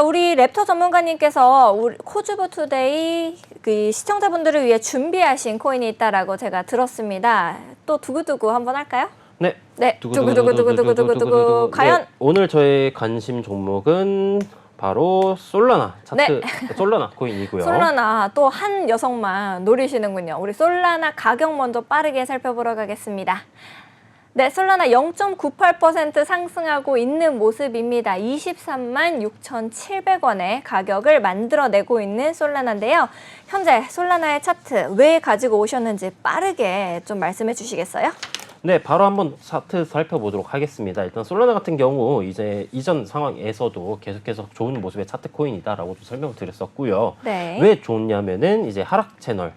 자, 우리 랩터 전문가님께서 우리 코주브 투데이 그 시청자분들을 위해 준비하신 코인이 있다라고 제가 들었습니다. 또 두구두구 한번 할까요? 네. 네, 두구두구두구두구두구두구. 과연 네, 오늘 저의 관심 종목은 바로 솔라나 차트 네. 솔라나 코인이고요. 솔라나 또 한 여성만 노리시는군요. 우리 솔라나 가격 먼저 빠르게 살펴보러 가겠습니다. 네, 솔라나 0.98% 상승하고 있는 모습입니다. 23만 6,700원의 가격을 만들어내고 있는 솔라나인데요. 현재 솔라나의 차트 왜 가지고 오셨는지 빠르게 좀 말씀해 주시겠어요? 네, 바로 한번 차트 살펴보도록 하겠습니다. 일단 솔라나 같은 경우 이제 이전 상황에서도 계속해서 좋은 모습의 차트 코인이다라고 좀 설명을 드렸었고요. 네. 왜 좋냐면은 이제 하락 채널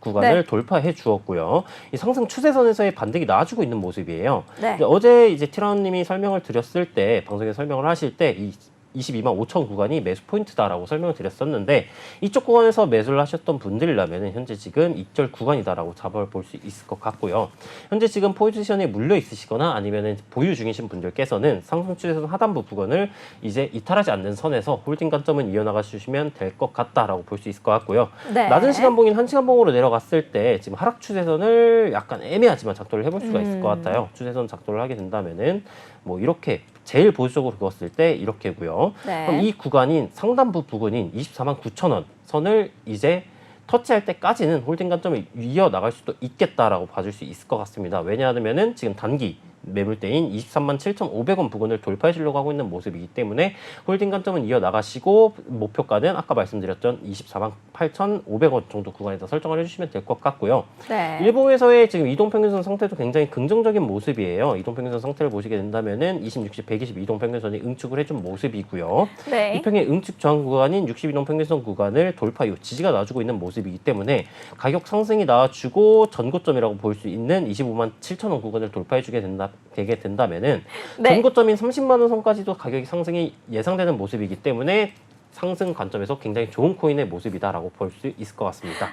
구간을 네. 돌파해 주었고요. 이 상승 추세선에서의 반등이 나와주고 있는 모습이에요. 네. 어제 이제 티라노님이 설명을 드렸을 때 방송에 설명을 하실 때 이 22만 5천 구간이 매수 포인트다라고 설명을 드렸었는데 이쪽 구간에서 매수를 하셨던 분들이라면 현재 지금 입절 구간이다라고 잡아볼 수 있을 것 같고요. 현재 지금 포지션에 물려 있으시거나 아니면 보유 중이신 분들께서는 상승 추세선 하단부 구간을 이제 이탈하지 않는 선에서 홀딩 관점은 이어나가 주시면 될 것 같다라고 볼 수 있을 것 같고요. 네. 낮은 시간봉인 한 시간봉으로 내려갔을 때 지금 하락 추세선을 약간 애매하지만 작도를 해볼 수가 있을 것 음. 같아요. 추세선 작도를 하게 된다면은 뭐 이렇게 제일 보수적으로 그었을 때 이렇게고요. 네. 그럼 이 구간인 상단부 부근인 24만 9천 원 선을 이제 터치할 때까지는 홀딩 관점을 이어 나갈 수도 있겠다라고 봐줄 수 있을 것 같습니다. 왜냐하면은 지금 단기 매물대인 23만 7,500원 부근을 돌파해 주려고 하고 있는 모습이기 때문에 홀딩 관점은 이어 나가시고 목표가는 아까 말씀드렸던 24만 8,500원 정도 구간에서 설정을 해주시면 될 것 같고요. 네. 일봉에서의 지금 이동평균선 상태도 굉장히 긍정적인 모습이에요. 이동평균선 상태를 보시게 된다면 은 20, 60, 120 이동평균선이 응축을 해준 모습이고요. 네. 이평의 응축 저항 구간인 60 이동평균선 구간을 돌파 이후 지지가 나와주고 있는 모습이기 때문에 가격 상승이 나와주고 전고점이라고 볼 수 있는 25만 7천 원 구간을 돌파해주게 된다 되게 된다면은 네. 전고점인 30만 원 선까지도 가격이 상승이 예상되는 모습이기 때문에 상승 관점에서 굉장히 좋은 코인의 모습이다라고 볼 수 있을 것 같습니다.